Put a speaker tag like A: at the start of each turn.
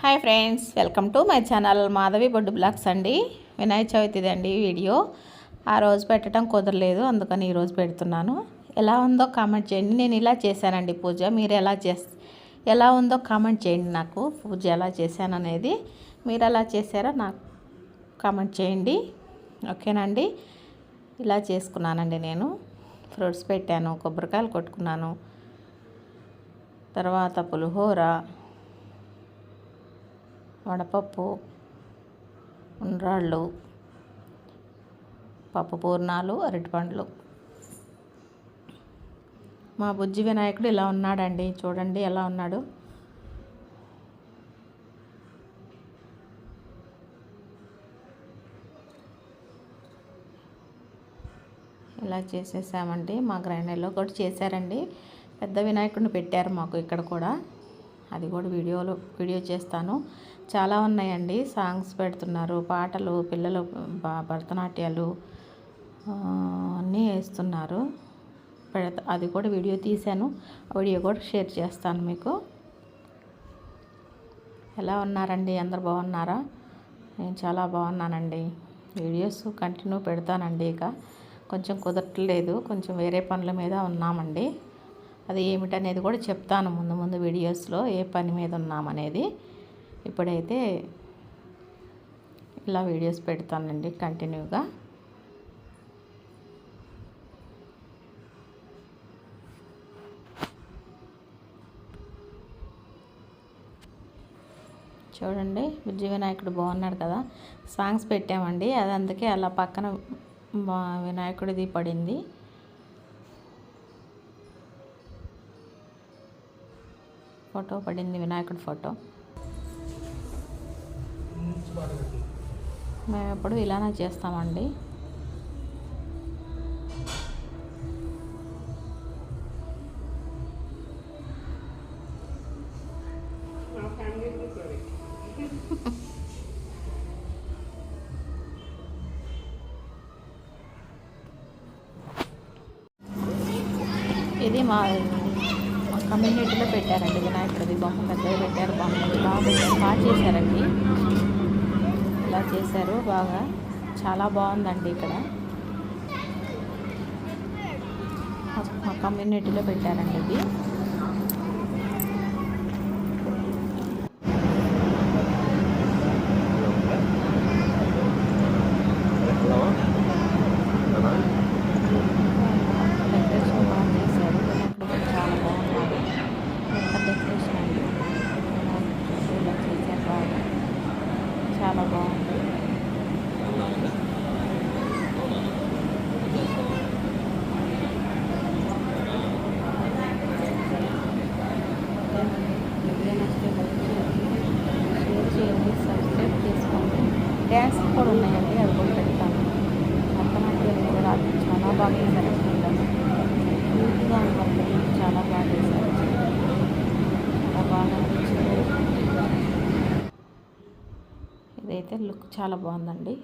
A: Hi friends welcome to my channel Madhavi Boddu blogs అండి. వినాయక చవితిది అండి video. ఆ రోజు పెట్టడం కుదరలేదు అందుకని ఈరోజు పెడుతున్నాను. ఎలా ఉందో కామెంట్ చేయండి. నేను ఇలా చేశానండి పూజ. మీరు ఎలా చేస్ ఎలా ఉందో కామెంట్ చేయండి నాకు. పూజ ఎలా చేశాను అనేది మీరు ఎలా చేశారో నాకు కామెంట్ చేయండి. ఓకేనండి? ఇలా చేసుకున్నానండి నేను. ఫ్రూట్స్ పెట్టాను కొబ్బరికాయలు కొట్టుకున్నాను. తర్వాత పులిహోర వడపప్పు ఉండ్రాళ్ళు పప్పు పూర్ణాలు అరటిపండ్లు. మా బుజ్జి వినాయకుడు ఇలా ఉన్నాడండి. చూడండి ఎలా ఉన్నాడు. ఇలా చేసేసామండి. మా గ్రైండర్లో కూడా చేశారండి. పెద్ద వినాయకుడిని పెట్టారు మాకు ఇక్కడ కూడా. అది కూడా వీడియోలో వీడియో చేస్తాను. చాలా ఉన్నాయండి. సాంగ్స్ పెడుతున్నారు. పాటలు పిల్లలు భరతనాట్యాలు అన్నీ వేస్తున్నారు. పెడత అది కూడా వీడియో తీశాను. వీడియో కూడా షేర్ చేస్తాను మీకు. ఎలా ఉన్నారండి? అందరు బాగున్నారా? నేను చాలా బాగున్నానండి. వీడియోస్ కంటిన్యూ పెడతానండి ఇక. కొంచెం కుదరట్లేదు. కొంచెం వేరే పనుల మీద ఉన్నామండి. అది ఏమిటనేది కూడా చెప్తాను ముందు ముందు వీడియోస్లో ఏ పని మీద ఉన్నామనేది. ఇప్పుడైతే ఇలా వీడియోస్ పెడతానండి కంటిన్యూగా. చూడండి బుజ్జి వినాయకుడు బాగున్నాడు కదా. సాంగ్స్ పెట్టామండి అది అందుకే అలా పక్కన వినాయకుడిది పడింది. ఫోటో పడింది వినాయకుడి ఫోటో. మేము ఎప్పుడు ఇలానే చేస్తామండి. ఇది మా కమ్యూనిటీలో పెట్టారండి. వినాయకుడిది బొమ్మ పెద్దగా పెట్టారు బొమ్మ బాగా పెట్టారు. బాగా చేశారండి. ఇలా చేశారు. బాగా. చాలా బాగుందండి ఇక్కడ. మా కమ్యూనిటీలో పెట్టారండి ఇది. చాలా బాగుంది. డ్యాన్స్ కూడా ఉన్నాయండి అది కూడా పెడతాను. భరతనాట్యం కూడా చాలా బాగుంది చేశారు పిల్లలు నీట్గా ఉంది చాలా బాగా చేశారు చాలా బాగా అయితే లుక్ చాలా బాగుందండి.